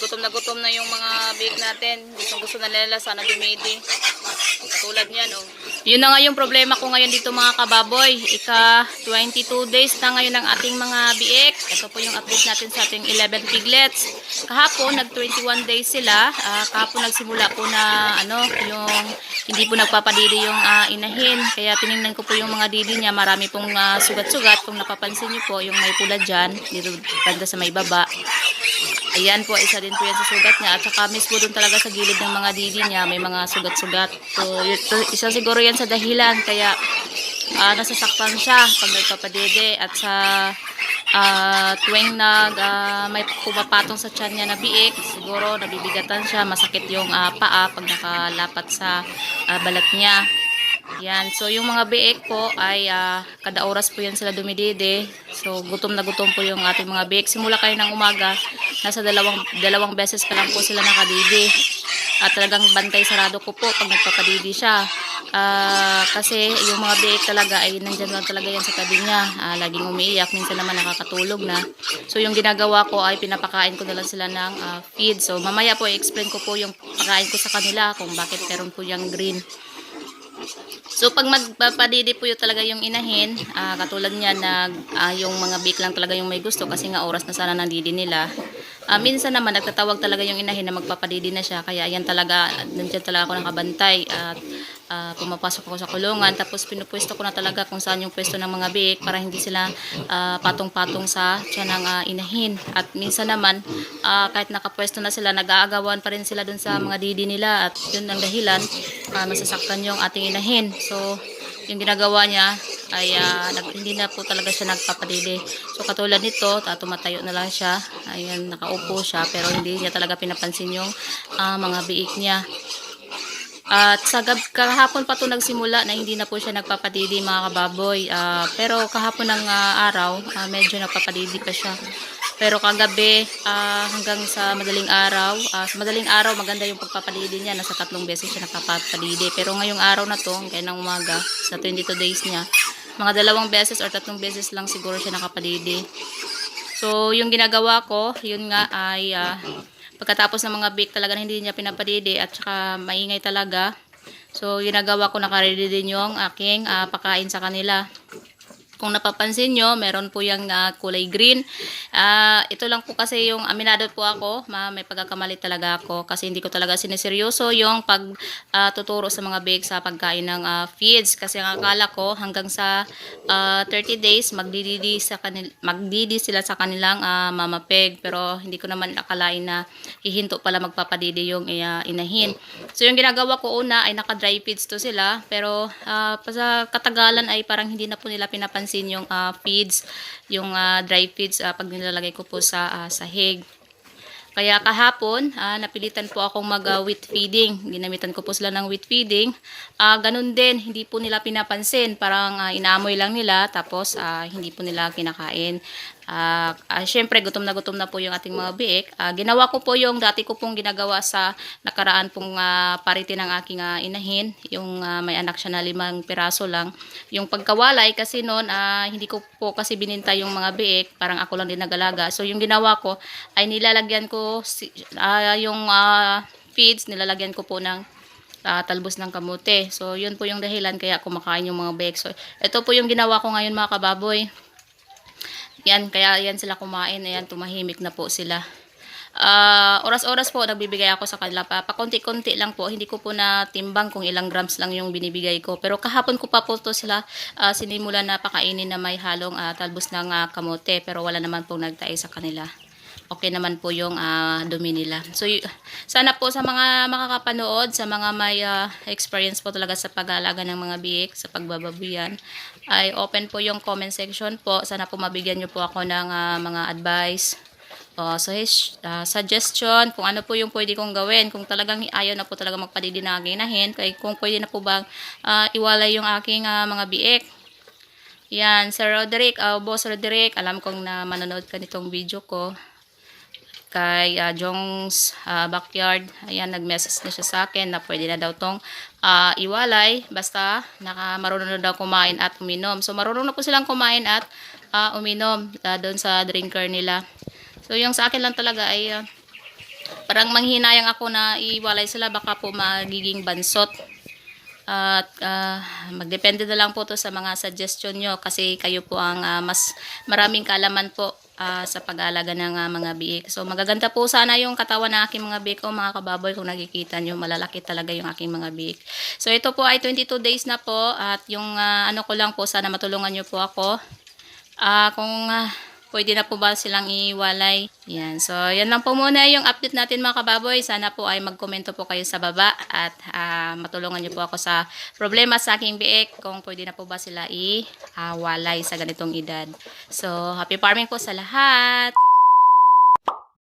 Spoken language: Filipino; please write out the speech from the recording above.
gutom na gutom na yung mga bake natin. Gusto gusto na nila sana dumidi. Katulad niyan, oh. Yun na nga yung problema ko ngayon dito mga kababoy. Ika 22 days na ngayon ang ating mga biik. Ito po yung update natin sa ating 11 piglets. Kahapon, nag 21 days sila. Ah, kahapon nagsimula po na ano, yung hindi po nagpapadidi yung ah, inahin. Kaya tinignan ko po yung mga didi niya. Marami pong ah, sugat-sugat. Kung napapansin niyo po, yung may pula dyan, dito banda sa may baba. Ayan po, isa din po yan sa sugat niya. At saka mismo doon talaga sa gilid ng mga didi niya, may mga sugat-sugat. So, isa siguro yan sa dahilan. Kaya, ah, nasasaktan siya pag nagpapadede. At sa ah, tuwing nag, ah, may pumapatong sa tiyan niya na biik, siguro nabibigatan siya, masakit yung ah, paa pag nakalapat sa ah, balat niya. Yan. So, yung mga biik po ay ah, kada oras po yan sila dumidide. So, gutom na gutom po yung ating mga biik. Simula kayo ng umaga, nasa dalawang, dalawang beses pa lang po sila nakadidi. At talagang bantay sarado ko po pag nagpapadidi siya. Ah, kasi yung mga biik talaga ay nandyan lang talaga yan sa tabi niya. Ah, laging umiiyak. Minsan naman nakakatulog na. So, yung ginagawa ko ay pinapakain ko na lang sila ng ah, feed. So, mamaya po i-explain ko po yung pakain ko sa kanila kung bakit meron po yung green. So pag magpapadidi po yung talaga yung inahin, ah, katulad niya na ah, yung mga bake lang talaga yung may gusto kasi nga oras na sana ng didi nila. Ah, minsan naman nagtatawag talaga yung inahin na magpapadidi na siya kaya yan talaga nandiyan talaga ako nakabantay at ah, pumapasok ako sa kulungan tapos pinupwesto ko na talaga kung saan yung pwesto ng mga bake para hindi sila ah, patong-patong sa tiyan ng ah, inahin. At minsan naman ah, kahit nakapwesto na sila nag-aagawan pa rin sila dun sa mga didi nila at yun ang dahilan ah, masasaktan yung ating inahin. So, yung ginagawa niya ay ah, nag, hindi na po talaga siya nagpapadidi. So, katulad nito, ta, tumatayo na lang siya. Ayan, nakaupo siya, pero hindi niya talaga pinapansin yung ah, mga biik niya. At sa gab kahapon pa to nagsimula na hindi na po siya nagpapadidi mga kababoy. Ah, pero kahapon ng ah, araw, ah, medyo nagpapadidi pa siya. Pero kagabi ah, hanggang sa madaling araw, ah, sa madaling araw maganda yung pagpapadidi niya. Nasa tatlong beses siya nagpapadidi. Pero ngayong araw na to, kaya ng umaga, sa 22 days niya, mga dalawang beses or tatlong beses lang siguro siya nakapadidi. So, yung ginagawa ko, yun nga ay ah, pagkatapos ng mga bake talaga hindi niya pinapadidi at saka maingay talaga. So, ginagawa ko nakaredy din yung aking ah, pakain sa kanila. Kung napapansin nyo, meron po yung ah, kulay green. Ah, ito lang po kasi yung aminado po ako. Ma, may pagkakamali talaga ako kasi hindi ko talaga siniseryoso yung pagtuturo sa mga bake sa pagkain ng ah, feeds. Kasi ang akala ko hanggang sa ah, 30 days magdididi, sa kanil magdidi sila sa kanilang ah, mama peg. Pero hindi ko naman akalain na hihinto pala magpapadidi yung ah, inahin. So yung ginagawa ko una ay naka-dry feeds to sila. Pero ah, pa sa katagalan ay parang hindi na po nila pinapansin yung ah, feeds, yung ah, dry feeds ah, pag nilalagay ko po sa ah, sahig. Kaya kahapon, ah, napilitan po akong mag ah, wheat feeding. Ginamitan ko po sila ng wheat feeding. Ah, ganun din, hindi po nila pinapansin. Parang ah, inaamoy lang nila tapos ah, hindi po nila kinakain. Ah, ah, Siyempre, gutom na gutom na po yung ating mga biik. Ah, ginawa ko po yung dati ko pong ginagawa sa nakaraan pong ah, parity ng aking ah, inahin. Yung ah, may anak siya na limang piraso lang. Yung pagkawalay kasi noon, ah, hindi ko po kasi bininta yung mga biik. Parang ako lang din nagalaga. So, yung ginawa ko ay nilalagyan ko si, ah, yung ah, feeds, nilalagyan ko po ng ah, talbos ng kamote. So, yun po yung dahilan kaya kumakain yung mga biik. So, ito po yung ginawa ko ngayon mga kababoy. Yan, kaya yan sila kumain. Ayan, tumahimik na po sila. Ah, oras-oras po nagbibigay ako sa kanila pa. Pakunti-kunti lang po. Hindi ko po na timbang kung ilang grams lang yung binibigay ko. Pero kahapon ko pa po to sila ah, sinimula na pakainin na may halong ah, talbos ng ah, kamote. Pero wala naman pong nagtae sa kanila. Okay naman po yung ah, dumi nila. So, sana po sa mga makakapanood, sa mga may ah, experience po talaga sa pag-aalaga ng mga biik, sa pagbababuyan, ay open po yung comment section po. Sana po mabigyan nyo po ako ng ah, mga advice o suhes- ah, suggestion kung ano po yung pwede kong gawin. Kung talagang ayaw na po talaga magpadidi na ginahin, kay kung pwede na po bang ah, iwalay yung aking ah, mga biik. Yan, Sir Roderick, ah, Boss Roderick, alam kong na manonood ka nitong video ko kay ah, Jong's ah, backyard. Ayan, nag-message na siya sa akin na pwede na daw tong ah, iwalay basta naka marunong na daw kumain at uminom. So marunong na po silang kumain at ah, uminom ah, doon sa drinker nila. So yung sa akin lang talaga ay ah, parang manghinayang ako na iwalay sila baka po magiging bansot. At ah, magdepende na lang po to sa mga suggestion nyo kasi kayo po ang ah, mas maraming kaalaman po ah, sa pag-aalaga ng ah, mga biik. So magaganda po sana yung katawan ng aking mga biik o mga kababoy kung nakikita nyo malalaki talaga yung aking mga biik. So ito po ay 22 days na po at yung ah, ano ko lang po sana matulungan nyo po ako. Ah, kung ah, pwede na po ba silang iwalay. Yan. So, yan lang po muna yung update natin mga kababoy. Sana po ay magkomento po kayo sa baba at ah, matulungan niyo po ako sa problema sa aking biik kung pwede na po ba sila iwalay sa ganitong edad. So, happy farming po sa lahat!